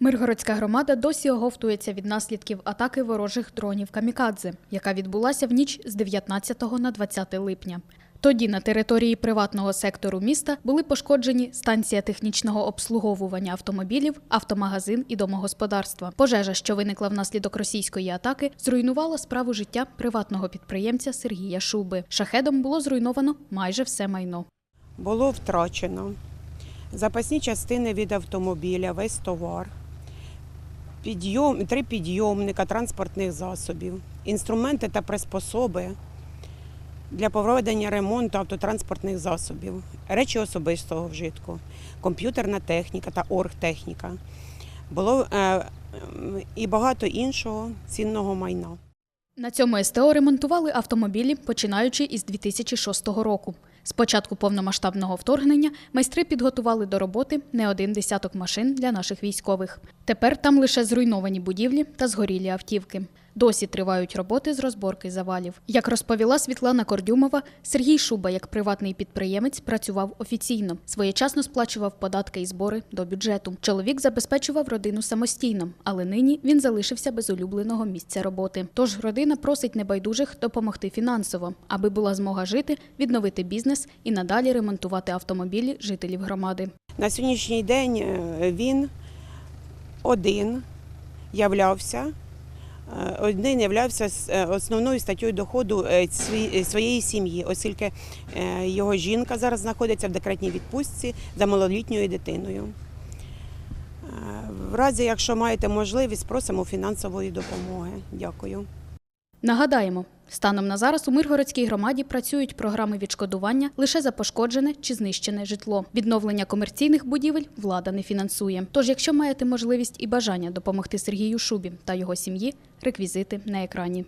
Миргородська громада досі оговтується від наслідків атаки ворожих дронів камікадзе, яка відбулася в ніч з 19 на 20 липня. Тоді на території приватного сектору міста були пошкоджені станція технічного обслуговування автомобілів, автомагазин і домогосподарства. Пожежа, що виникла внаслідок російської атаки, зруйнувала справу життя приватного підприємця Сергія Шуби. Шахедом було зруйновано майже все майно. було втрачено запасні частини від автомобіля, весь товар, підйом, три підйомника транспортних засобів, інструменти та приспособи для проведення ремонту автотранспортних засобів, речі особистого вжитку, комп'ютерна техніка та оргтехніка. Було е, і багато іншого цінного майна. На цьому СТО ремонтували автомобілі, починаючи із 2006 року. З початку повномасштабного вторгнення майстри підготували до роботи не один десяток машин для наших військових. Тепер там лише зруйновані будівлі та згорілі автівки. Досі тривають роботи з розборки завалів. Як розповіла Світлана Кордюмова, Сергій Шуба, як приватний підприємець, працював офіційно, своєчасно сплачував податки і збори до бюджету. Чоловік забезпечував родину самостійно, але нині він залишився без улюбленого місця роботи. Тож родина просить небайдужих допомогти фінансово, аби була змога жити, відновити бізнес і надалі ремонтувати автомобілі жителів громади. На сьогоднішній день е, він один являвся. Е, Один являвся е, основною статтєю доходу е, своєї сім'ї, оскільки його жінка зараз знаходиться в декретній відпустці за малолітньою дитиною. В разі, якщо маєте можливість, просимо фінансової допомоги. Дякую. Нагадаємо, станом на зараз у Миргородській громаді працюють програми відшкодування лише за пошкоджене чи знищене житло. Відновлення комерційних будівель влада не фінансує. Тож, якщо маєте можливість і бажання допомогти Сергію Шубі та його сім'ї, реквізити на екрані.